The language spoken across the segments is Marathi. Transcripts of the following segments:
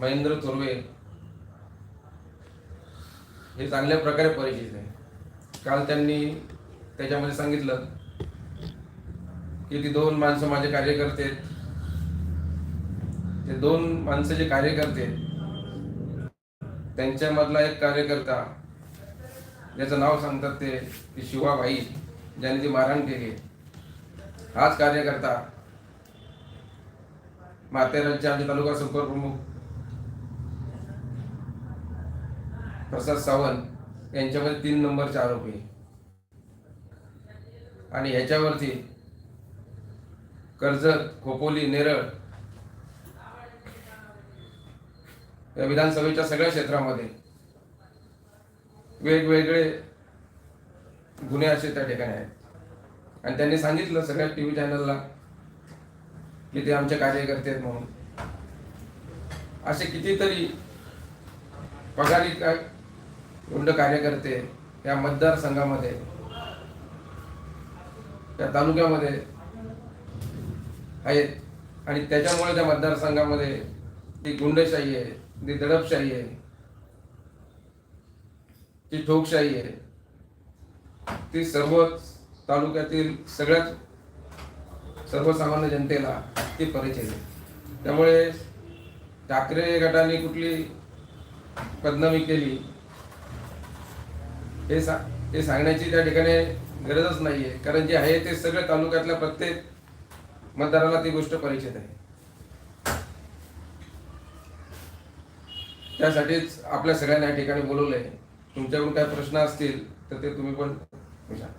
महेंद्र थोरवे हे चांगल्या प्रकारे परिचित आहे. काल त्यांनी त्याच्यामध्ये सांगितलं की ती दोन माणसं माझे कार्यकर्ते करते ते दोन माणसं जे कार्यकर्ते करते त्यांच्यामधला एक कार्यकर्ता ज्याचं नाव सांगतात ते की शिवाबाई ज्याने ती मारहाण केली हाच कार्यकर्ता माथेरानचे आमचे तालुका संपर्क प्रमुख प्रसाद सावंत यांच्यामध्ये तीन नंबरचे आरोपी आणि ह्याच्यावरती कर्जत खोपोली नेरळ या विधानसभेच्या सगळ्या क्षेत्रामध्ये वेगवेगळे गुन्हे असे त्या ठिकाणी आहेत. आणि त्यांनी सांगितलं सगळ्या टी व्ही चॅनलला की ते आमचे कार्यकर्ते आहेत म्हणून. असे कितीतरी पगारी एवढं कार्यकर्ते या मतदारसंघामध्ये त्या तालुक्यामध्ये आहेत. आणि त्याच्यामुळे त्या मतदारसंघामध्ये ती गुंडशाही आहे ती दडपशाही आहे ती ठोकशाही आहे ती सर्व तालुक्यातील सगळ्याच सर्वसामान्य जनतेला ती परिचित आहे त्यामुळे ठाकरे गटाने कुठली बदनामी केली हे सा हे सांगण्याची त्या ठिकाणी गरजच नाही आहे कारण जे आहे ते सगळं तालुक्यातल्या प्रत्येक मतदाराला ती गोष्ट परिचित आहे. त्यासाठीच आपल्या सगळ्यांना या ठिकाणी बोलवलंय. तुमच्याकडून काय प्रश्न असतील तर ते तुम्ही पण विचारा.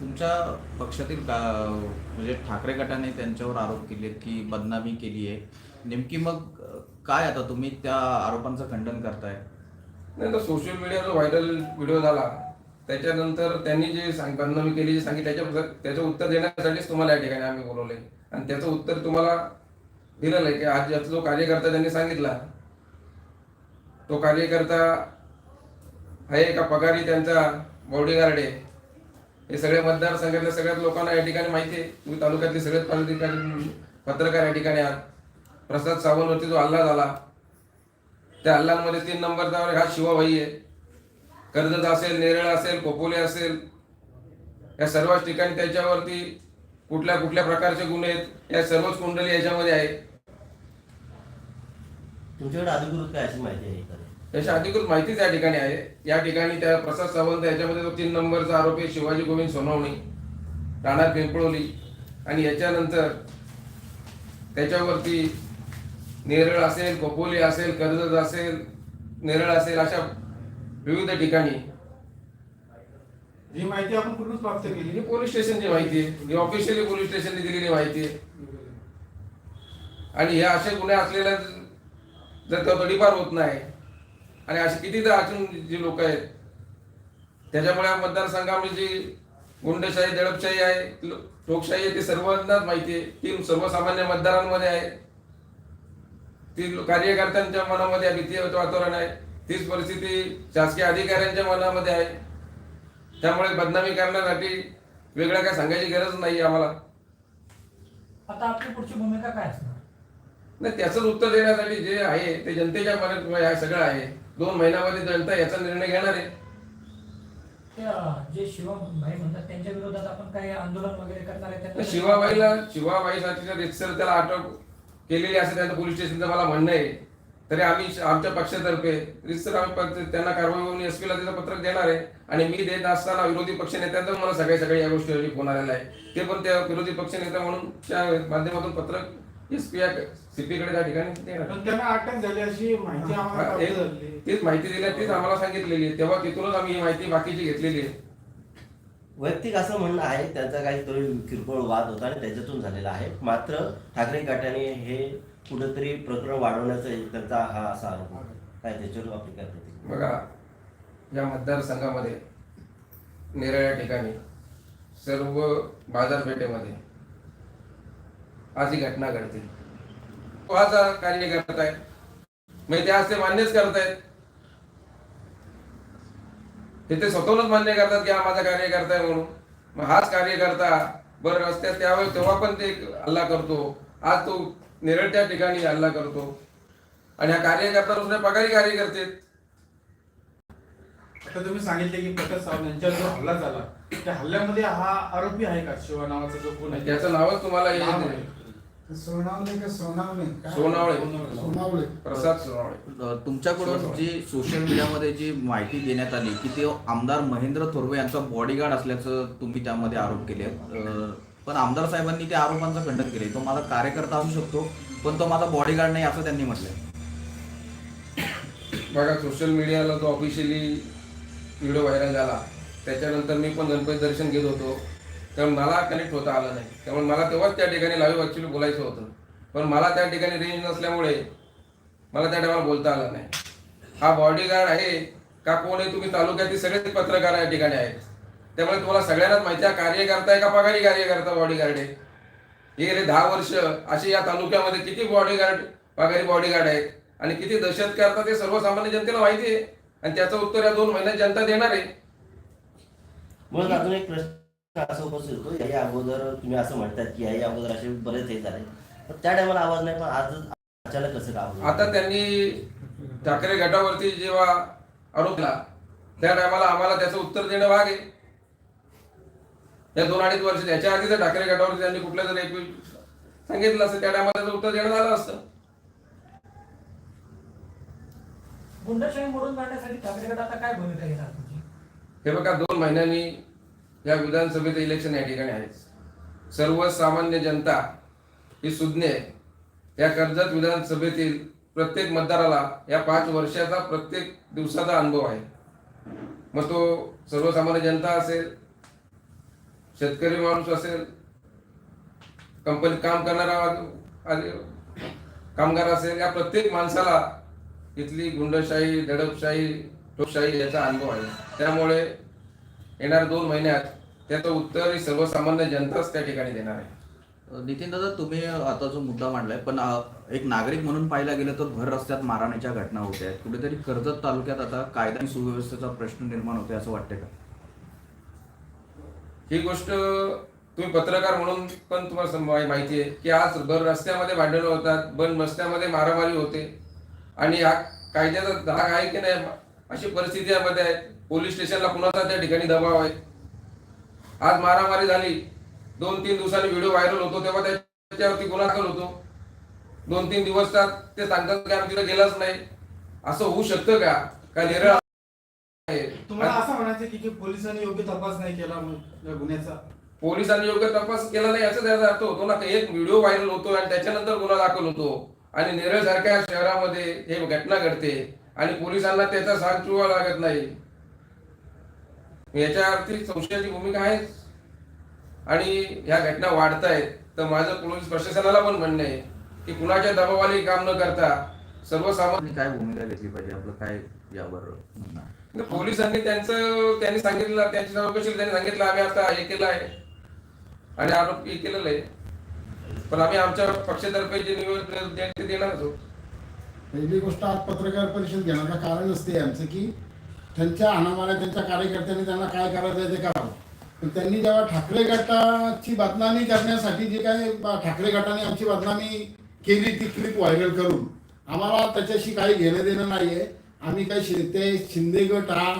तुमच्या पक्षातील का- म्हणजे ठाकरे गटाने त्यांच्यावर आरोप केले की बदनामी केली आहे नेमकी मग काय आता तुम्ही त्या आरोपांचं खंडन करताय? नाही तर सोशल मीडियावर व्हायरल व्हिडिओ झाला त्याच्यानंतर त्यांनी जे सांग बदनामी केली जे सांगितलं त्याच्या त्याचं उत्तर देण्यासाठीच तुम्हाला या ठिकाणी आम्ही बोलवले आणि त्याचं उत्तर तुम्हाला दिलेलं आहे की आज याचा जो कार्यकर्ता त्यांनी सांगितला तो कार्यकर्ता आहे का पगारी त्यांचा बॉडीगार्ड आहे? हे सगळे मतदारसंघातल्या सगळ्याच लोकांना या ठिकाणी माहिती आहे. तुम्ही तालुक्यातले सगळेच पदाधिकारी पत्रकार या ठिकाणी आहात. प्रसाद सावंतवरती जो हल्ला झाला त्या हल्ल्यांमध्ये तीन नंबरचा हा शिवाभाई आहे. कर्जत असेल नेरळ असेल कोपोले असेल या सर्वच ठिकाणी त्याच्यावरती कुठल्या कुठल्या प्रकारचे गुन्हे आहेत या सर्वच कुंडली याच्यामध्ये आहे. तुमच्याकडे अधिकृत काय अशी माहिती आहे अधिकृत माहितीच या ठिकाणी आहे. या ठिकाणी त्या प्रसाद सावंत याच्यामध्ये तो तीन नंबरचा आरोपी शिवाजी गोविंद सोनवणे राणा पिंपळोली. आणि याच्यानंतर त्याच्यावरती नेरळ असेल कोपोली असेल कर्जत असेल नेरळ असेल अशा विविध ठिकाणी. ही माहिती आपण पूर्णच प्राप्त केली. ही पोलीस स्टेशनची माहिती आहे. ही ऑफिशियली पोलीस स्टेशनने दिलेली माहिती आहे. आणि हे असे गुन्हे असलेल्या जर तो तडीपार होत नाही आणि असे किती तर अजून जी लोक आहेत त्याच्यामुळे मतदारसंघामध्ये जी गुंडशाही दडपशाही आहे लोकशाही आहे ती सर्वांनाच माहिती आहे. ती सर्वसामान्य मतदारांमध्ये आहे. ती कार्यकर्त्यांच्या मनामध्ये भीती वातावरण आहे. तीच परिस्थिती शासकीय अधिकाऱ्यांच्या मनामध्ये आहे. त्यामुळे बदनामी करण्यासाठी वेगळं काय सांगायची गरज नाही आम्हाला. आता आपली पुढची भूमिका काय असणार? नाही त्याचं उत्तर देण्यासाठी जे आहे ते जनतेच्या मनात सगळं आहे. दोन महिन्यामध्ये जनता याचा निर्णय घेणार आहे. जे शिवम भाई म्हणतात त्यांच्या विरोधात आपण काही आंदोलन वगैरे करणार आहे शिवाबाईला शिवाबाईसाठीच्या रितसर त्याला अटक केलेली असं त्यांचं पोलीस स्टेशनचं मला म्हणणं आहे. तरी आम्ही आमच्या पक्षातर्फे रितसर आम्ही पक्ष- त्यांना कारवाई होऊन एस ला त्याचं पत्रक देणार आहे. आणि मी देत असताना विरोधी पक्षनेत्यांचा मला सगळ्या सगळ्या या गोष्टीवरती फोन आलेला आहे. ते पण त्या विरोधी पक्षनेता म्हणून त्या माध्यमातून पत्रक एस पी सीपी कडे त्या ठिकाणी देणार. तीच माहिती दिली आहे, तीच आम्हाला सांगितलेली आहे. तेव्हा तिथूनच आम्ही ही माहिती बाकीची घेतलेली आहे. वैयक्तिक असं म्हणणं आहे त्यांचा काही तरी किरकोळ वाद होता आणि त्याच्यातून झालेला आहे. मात्र ठाकरे गटाने हे कुठंतरी प्रकरण वाढवण्याचा त्यांचा हा असा आरोप काय त्याच्यावर आपली काय प्रतिक्रिया? बघा या मतदारसंघामध्ये निराळ्या ठिकाणी सर्व बाजारपेठेमध्ये आज ही घटना घडते. तो आज कार्य करत आहे म्हणजे ते आज ते मान्यच आहेत ते ते स्वतःहूनच मान्य करतात की हा माझा कार्यकर्ता आहे म्हणून. मग हाच कार्यकर्ता बरं रस्त्यात त्यावेळेस तेव्हा पण ते हल्ला करतो. आज तो नेरळच्या ठिकाणी हल्ला करतो. आणि हा कार्यकर्ता पगारी कार्यकर्ते आहेत. आता तुम्ही सांगितले की प्रकाश सावंत यांच्यावर जो हल्ला झाला त्या हल्ल्यामध्ये हा आरोपी आहे का? शिवा नावाचा जो कोण आहे. त्याचं नावच तुम्हाला का? सोनावळे. प्रसाद सोनावळे. तुमच्याकडून जी सोशल मीडियामध्ये जी माहिती देण्यात आली की ते आमदार महेंद्र थोरवे यांचा बॉडीगार्ड असल्याचं तुम्ही त्यामध्ये आरोप केले. पण आमदार साहेबांनी त्या आरोपांचं खंडन केले. तो माझा कार्यकर्ता असू शकतो पण तो माझा बॉडीगार्ड नाही असं त्यांनी म्हटलंय. बघा सोशल मीडियाला जो ऑफिशियली व्हिडिओ व्हायरल झाला. त्याच्यानंतर मी पण गणपती दर्शन घेत होतो. तर मला कनेक्ट होता आलं नाही. त्यामुळे मला तेव्हाच त्या ठिकाणी लाईव्ह ॲक्च्युली बोलायचं होतं. पण मला त्या ठिकाणी रेंज नसल्यामुळे मला त्या टायमाला बोलता आलं नाही. हा बॉडीगार्ड आहे का कोण आहे? तुम्ही तालुक्यातील सगळेच पत्रकार या ठिकाणी आहेत. त्यामुळे तुम्हाला सगळ्यांनाच माहिती आहे कार्यकर्ता आहे का पगारी कार्यकर्ता बॉडीगार्ड आहे? हे गेले दहा वर्ष असे या तालुक्यामध्ये किती बॉडीगार्ड पगारी बॉडीगार्ड आहेत? आणि किती दहशत करतात ते सर्वसामान्य जनतेला माहिती आहे. आणि त्याचं उत्तर या दोन महिन्यात जनता देणार आहे. म्हणून अजून एक प्रश्न. असा उपस्थित होतो याही अगोदर तुम्ही असं म्हणतात की याही अगोदर असे बरेच हे झाले. पण त्या टायमाला आवाज नाही पण आज अचानक कसं का आवाज आता त्यांनी ठाकरे गटावरती जेव्हा आरोप केला त्या टायमाला आम्हाला त्याचं उत्तर देणं भाग आहे. या दोन अडीच वर्ष त्याच्या आधी जर ठाकरे गटावरती त्यांनी कुठल्या जर एक सांगितलं असतं त्या टायमाला त्याचं उत्तर देणं झालं असतं. गुंडशाही मोडून काढण्यासाठी ठाकरे गट आता काय भूमिका घेणार हे बघा दोन महिन्यांनी या विधानसभेचं इलेक्शन या ठिकाणी आहे. सर्वसामान्य जनता ही सुज्ञे या कर्जत विधानसभेतील प्रत्येक मतदाराला या पाच वर्षाचा प्रत्येक दिवसाचा अनुभव आहे. मग तो सर्वसामान्य जनता असेल शेतकरी माणूस असेल कंपनीत काम करणारा कामगार असेल या प्रत्येक माणसाला इथली गुंडशाही दडपशाही लोकशाही याचा अनुभव आहे. त्यामुळे येणाऱ्या दोन महिन्यात त्याचं उत्तर ही सर्वसामान्य जनताच त्या ठिकाणी देणार आहे. नितीन दादा तुम्ही आता जो मुद्दा मांडलाय पण एक नागरिक म्हणून पाहायला गेलं तर भर रस्त्यात मारहाणीच्या घटना होत्या आहेत. कुठेतरी कर्जत तालुक्यात आता कायदा आणि सुव्यवस्थेचा प्रश्न निर्माण होतोय असं वाटतंय का? ही गोष्ट तुम्ही पत्रकार म्हणून पण तुम्हाला माहिती आहे की आज भर रस्त्यामध्ये भांडणं होतात बंद रस्त्यामध्ये मारामारी होते. आणि हा कायद्याचा धाक आहे की नाही अशी परिस्थिती यामध्ये आहे. पोलीस स्टेशनला कुणाचा त्या ठिकाणी दबाव आहे? आज मारामारी झाली. दोन तीन दिवसांनी व्हिडिओ व्हायरल होतो. तेव्हा त्याच्यावरती गुन्हा दाखल होतो. दोन तीन दिवस तर ते सांगतात की आम्ही तिथे गेलाच नाही. असं होऊ शकतं का? का निरळ तुम्हाला असं म्हणायचं की पोलिसांनी योग्य तपास नाही केला गुन्ह्याचा? पोलिसांनी योग्य तपास केला नाही याचा त्याचा अर्थ होतो ना एक व्हिडिओ व्हायरल होतो आणि त्याच्यानंतर गुन्हा दाखल होतो. आणि नेरळ सारख्या शहरामध्ये हे घटना घडते. आणि पोलिसांना त्याचा सांग चुवा लागत नाही. याच्या अर्थी संशयाची भूमिका आहे. आणि ह्या घटना वाढत आहेत तर माझं पोलीस प्रशासनाला पण म्हणणं आहे की कुणाच्या दबावाली काम न करता सर्वसामान्य काय भूमिका घेतली पाहिजे? आपलं काय यावर? म्हणजे पोलिसांनी त्यांचं त्यांनी सांगितलं त्यांची चौकशी त्यांनी सांगितलं आम्ही आता हे केलं आहे. आणि आरोप हे केलेलं आहे. पण आम्ही आमच्या पक्षातर्फे जे निवेदन देणार आहोत. पहिली गोष्ट आज पत्रकार परिषद घेण्याचं कारण असते आमचं की त्यांच्या अनामाला त्यांच्या कार्यकर्त्यांनी त्यांना काय करायचं आहे ते करावं. पण त्यांनी जेव्हा ठाकरे गटाची बदनामी करण्यासाठी जे काय ठाकरे गटाने आमची बदनामी केली ती क्लिप व्हायरल करून आम्हाला त्याच्याशी काही घेणं देणं नाही आहे आम्ही काय शि ते शिंदे गट हा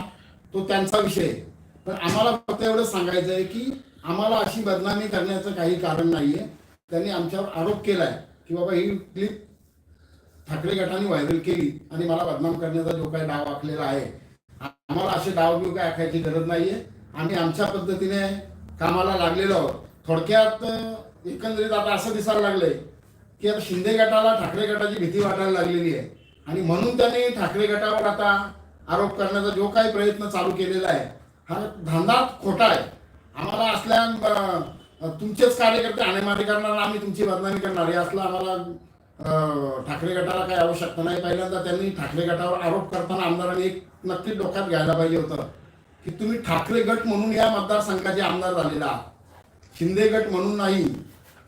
तो त्यांचा विषय आहे. पण आम्हाला फक्त एवढंच सांगायचं आहे की आम्हाला अशी बदनामी करण्याचं काही कारण नाही आहे त्यांनी आमच्यावर आरोप केला आहे की बाबा ही क्लिप ठाकरे गटाने व्हायरल केली आणि मला बदनाम करण्याचा जो काही डाव आखलेला आहे आम्हाला असे डाव बिव काय आखायची गरज नाहीये. आम्ही आमच्या पद्धतीने कामाला लागलेलो आहोत. थोडक्यात एकंदरीत आता असं दिसायला लागलंय की आता शिंदे गटाला ठाकरे गटाची भीती वाटायला लागलेली आहे. आणि म्हणून त्यांनी ठाकरे गटावर आता आरोप करण्याचा जो काही प्रयत्न चालू केलेला आहे हा धंदा खोटा आहे. आम्हाला असल्या तुमचेच कार्यकर्ते आणेमारी करणार आम्ही तुमची बदनामी करणार हे असलं आम्हाला ठाकरे गटाला काही आवश्यकता नाही. पहिल्यांदा त्यांनी ठाकरे गटावर आरोप करताना आमदारांनी एक नक्कीच डोक्यात घ्यायला पाहिजे होतं की तुम्ही ठाकरे गट म्हणून या मतदारसंघाचे आमदार झालेला आहात. शिंदे गट म्हणून नाही.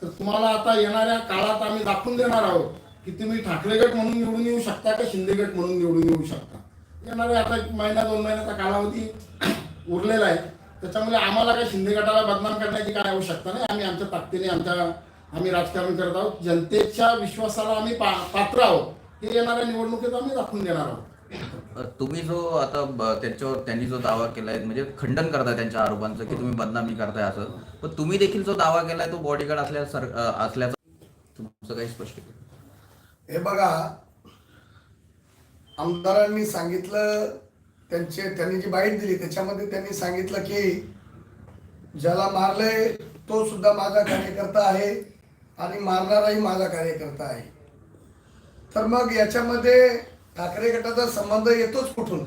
तर तुम्हाला आता येणाऱ्या काळात आम्ही दाखवून देणार आहोत की तुम्ही ठाकरे गट म्हणून निवडून येऊ शकता का शिंदे गट म्हणून निवडून येऊ शकता? येणाऱ्या आता एक महिना दोन महिन्याचा कालावधी उरलेला आहे. त्याच्यामुळे आम्हाला काही शिंदे गटाला बदनाम करण्याची काय आवश्यकता नाही. आम्ही आमच्या ताकदीने आमच्या आम्ही राजकारण करत आहोत. जनतेच्या विश्वासाला आम्ही पा पात्र आहोत. हे येणाऱ्या निवडणुकीत आम्ही दाखवून देणार आहोत. तुम्ही जो आता त्यांच्यावर त्यांनी जो दावा केलाय म्हणजे खंडन करताय त्यांच्या आरोपांचं की तुम्ही बदनामी करताय असं. पण तुम्ही देखील जो दावा केलाय तो बॉडीगार्ड असल्या सर असल्याचं तुमचं काही स्पष्ट हे बघा आमदारांनी सांगितलं त्यांचे त्यांनी जी बाईट दिली त्याच्यामध्ये त्यांनी सांगितलं की ज्याला मारलंय तो सुद्धा माझा कार्यकर्ता आहे. आणि मारणाराही माझा कार्यकर्ता आहे. तर मग याच्यामध्ये ठाकरे गटाचा संबंध येतोच कुठून?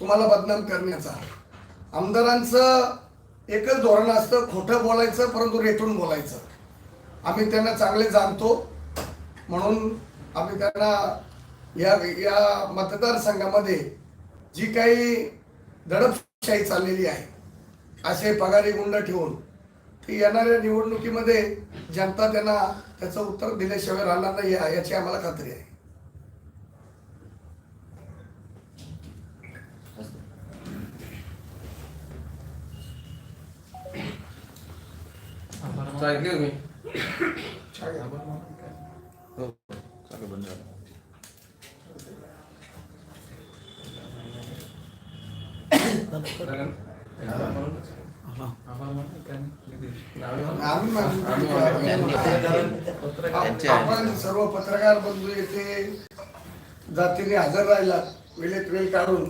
तुम्हाला बदनाम करण्याचा. आमदारांचं एकच धोरण असतं खोटं बोलायचं परंतु रेटून बोलायचं. आम्ही त्यांना चांगले जाणतो. म्हणून आम्ही त्यांना या या मतदारसंघामध्ये जी काही दडपशाही चाललेली आहे असे पगारी गुंड ठेवून ती येणाऱ्या निवडणुकीमध्ये जनता त्यांना त्याचं उत्तर दिल्याशिवाय राहणार नाही या- याची आम्हाला खात्री आहे ऐकली तुम्ही हो सगळं बंद झालं आम्ही त्यांचे आहे. आपण सर्व पत्रकार बंधू येथे जातीने हजर राहिला वेळेत वेळ काढून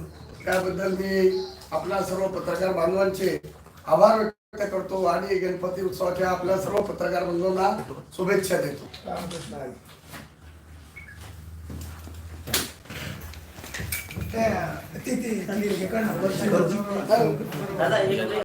त्याबद्दल मी आपल्या सर्व पत्रकार बांधवांचे आभार व्यक्त करतो आणि गणपती उत्सवाच्या आपल्या सर्व पत्रकार बंधूंना शुभेच्छा देतो